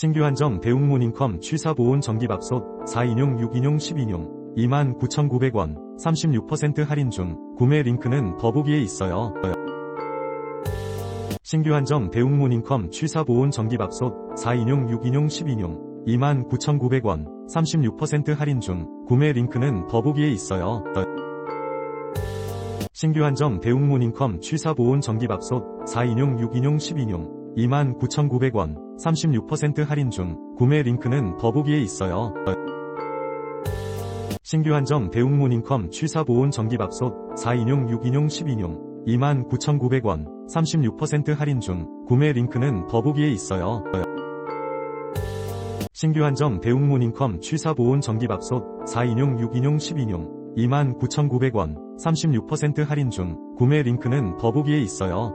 신규 한정 대웅 모닝컴 취사 보온 전기밥솥 4인용 6인용 10인용 29,900원 36% 할인 중 구매 링크는 더보기에 있어요. 신규 한정 대웅 모닝컴 취사 보온 전기밥솥 4인용 6인용 10인용 29,900원 36% 할인 중 구매 링크는 더보기에 있어요. 신규 한정 대웅 모닝컴 취사 보온 전기밥솥 4인용 6인용 10인용 29,900원 36% 할인 중 구매 링크는 더보기에 있어요. 신규 한정 대웅 모닝컴 취사 보온 전기밥솥 4인용 6인용 10인용 29,900원 36% 할인 중 구매 링크는 더보기에 있어요. 신규 한정 대웅 모닝컴 취사 보온 전기밥솥 4인용 6인용 10인용 29,900원 36% 할인 중 구매 링크는 더보기에 있어요.